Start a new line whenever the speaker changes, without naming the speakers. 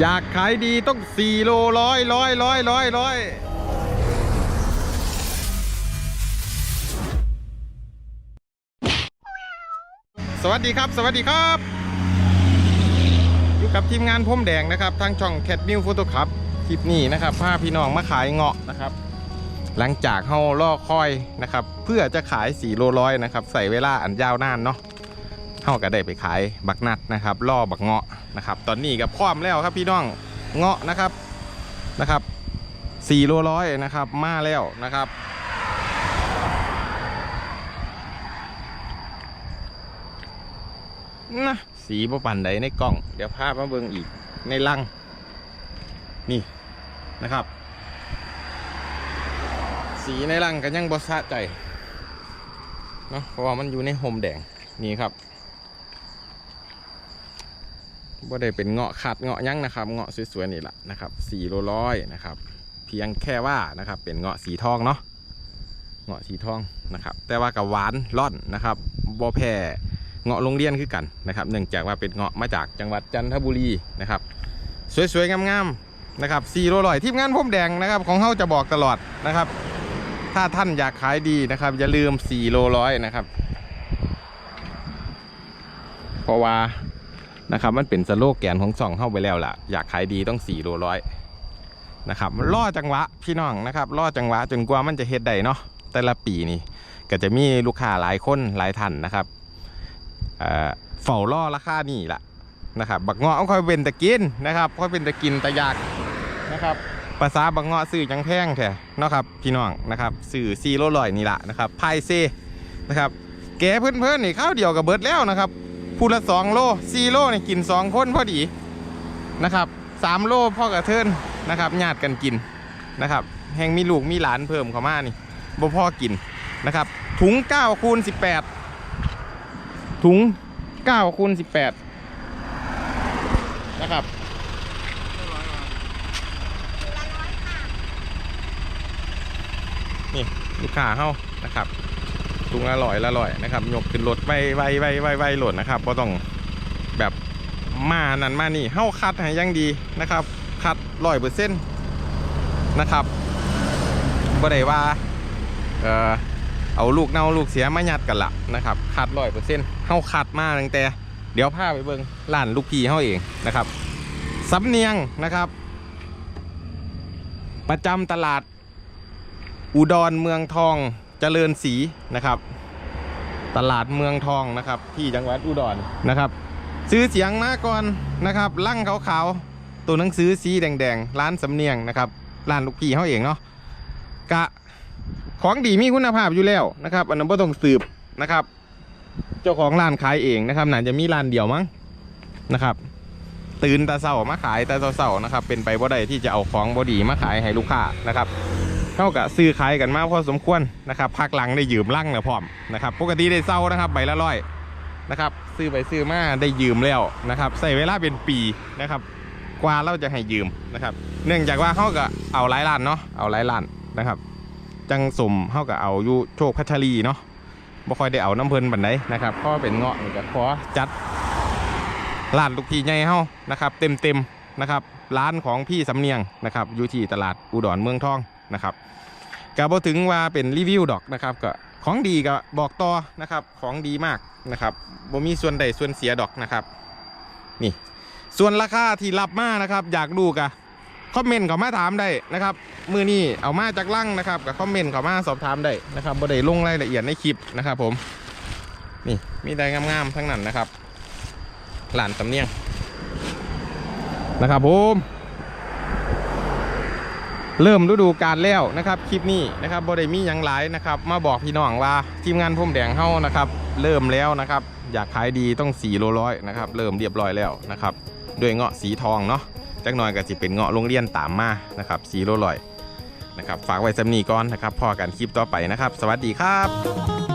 อยากขายดีต้องสี่โลร้อยร้อยร้อยร้อยร้อยสวัสดีครับ สวัสดีครับ อยู่กับทีมงานพรมแดงนะครับ ทางช่องแคทมิวโฟโต้คับคลิปนี้นะครับพาพี่น้องมาขายเงาะนะครับ หลังจากเฮาล่อคอยนะครับ เพื่อจะขาย4โลร้อยนะครับ ใส่เวลาอันยาวนานเนาะ เาก็ได้ไปขายบักนัดนะครับล่อบักเงาะนะครับ ตอนนี้ก็พร้อมแล้วครับพี่น้องเงาะนะครับนะครับ4โลร้อยนะครับ มาแล้วนะครับนะสีบ่ปันใดในกล่อง เดี๋ยวภาพมาเบิ่งอีกในลัง นี่นะครับ สีในลังก็ยังบ่สะใจเนาะเพราะว่ามันอยู่ในโฮมแดงนี่ครับ บ่ได้เป็นเงาะขัดเงาะยั้งนะครับ เงาะสวยๆนี่แหละนะครับสี่โลร้อยนะครับ เพียงแค่ว่านะครับเป็นเงาะสีทองเนาะเงาะสีทองนะครับ แต่ว่ากับหวานร่อนนะครับบ่แพ้เงาะโรงเรียนคือกันนะครับ เนื่องจากว่าเป็นเงาะมาจากจังหวัดจันทบุรีนะครับ สวยๆงามๆนะครับสี่โลร้อยทีมงานพรมแดงนะครับ ของเขาจะบอกตลอดนะครับ ถ้าท่านอยากขายดีนะครับ อย่าลืม4โลร้อยนะครับเพราะว่า นะครับมันเป็นสโลแกนของสองเข้าไปแล้วล่ะ อยากขายดีต้อง4โลร้อยนะครับล่อจังหวะพี่น้องนะครับล่อจังหวะจนกว่ามันจะเฮ็ดได้เนาะแต่ละปีนี่ก็จะมีลูกค้าหลายคนหลายท่านนะครับเอ่อเฝ้าล่อราคานี่ล่ะนะครับบักเงาะค่อยเป็นตะกินนะครับค่อยเป็นตะกินตะยากนะครับภาษาบางเงาะสื่อจังแพงแท้นะครับพี่น้องนะครับสื่อซีโรลอยนี่แหละนะครับไพายเซนะครับแกเพื่อนเพื่อนๆนี่ข้าวเดียวกับเบิร์ดแล้วนะครับ พูละสองโลซีโลนี่กินสองคนพอดีนะครับสามโลพ่อกระเทินนะครับญาติกันกินนะครับแห่งมีลูกมีหลานเพิ่มเข้ามานี่บ่พ่อกินนะครับ ถุง9คูณ18ถุง9คูณ18นะครับนี่ลูกค้าเฮานะครับ ถุงละร้อยละร้อยนะครับยกขึ้นรถไวไวไวไวไวโหลดนะครับก็ต้องแบบมานั่นมานี่เฮาคัดให้ยังดีนะครับ คัดร้อยเปอร์เซ็นต์นะครับบ่ได้ว่าเอ่อเอาลูกเน่าลูกเสียมายัดกันละนะครับคัดร้อยเปอร์เซ็นต์เฮาคัดมาตั้งแต่ เดี๋ยวพาไปเบิ่งร้านลูกพี่เฮาเองนะครับสำเนียงนะครับ ประจำตลาดอุดรเมืองทอง เจริญศรีนะครับ ตลาดเมืองทองนะครับ ที่จังหวัดอุดรนะครับ ซื้อเสียงมาก่อนนะครับลั่งขาวๆตัวหนังสือสีแดงๆร้านสำเนียงนะครับร้านลูกพี่เขาเองเนาะกะของดีมีคุณภาพอยู่แล้วนะครับ อันนั้นไม่ต้องสืบนะครับ เจ้าของร้านขายเองนะครับน่าจะมีร้านเดียวมั้งนะครับ ตื่นต่เช้ามาขายต่เช้าๆนะครับ เป็นไปบ่ได้ที่จะเอาของบดีมาขายให้ลูกค้านะครับ เท่ากับซื้อขายกันมากพอสมควรนะครับพักหลังได้ยืมลั่งนะพร้อมนะครับปกติได้เศร้านะครับใบละร้อยนะครับซื้อไปซื้อมาได้ยืมแล้วนะครับใส่เวลาเป็นปีนะครับ กว่าเราจะให้ยืมนะครับ เนื่องจากว่าเขาก็เอาหลายล้านเนาะเอาหลายล้านนะครับ จังสมเขาก็เอาอยู่โชคพัชรีเนาะบ่ค่อยได้เอาน้ำเพลินบันไดนะครับเพราะว่าเป็นเงาะนี่ก็ขอจัดร้านลูกพี่ใหญ่เฮานะครับ เต็มเต็มนะครับ ร้านของพี่สำเนียงนะครับอยู่ที่ตลาดอุดรเมืองทอง นะครับก็บอถึงว่าเป็นรีวิวดอกนะครับก็ของดีก็บอกต่อนะครับของดีมากนะครับบ่มีส่วนใดส่วนเสียดอกนะครับ นี่ ส่วนราคาที่รับมานะครับ อยากดูกะคอมเมนต์เขามาถามได้นะครับมือนี้เอามาจากลังนะครับกับคอมเมนต์เขามาสอบถามได้นะครับบ่ได้ลงรายละเอียดในคลิปนะครับ ผม นี่มีได้งามๆทั้งนั้นนะครับหลานสำเนียงนะครับผม เริ่มฤดูกาลแล้วนะครับคลิปนี้นะครับบริมียังหลายนะครับมาบอกพี่น้องว่าทีมงานพุ่มแดงเฮานะครับเริ่มแล้วนะครับอยากขายดีต้อง4โลร้อยนะครับเริ่มเรียบร้อยแล้วนะครับด้วยเงาะสีทองเนาะจักหน่อยก็จะเป็นเงาะโรงเรียนตามมานะครับสีโลร้อยนะครับฝากไว้สำนีก่อนนะครับพอกันคลิปต่อไปนะครับ สวัสดีครับ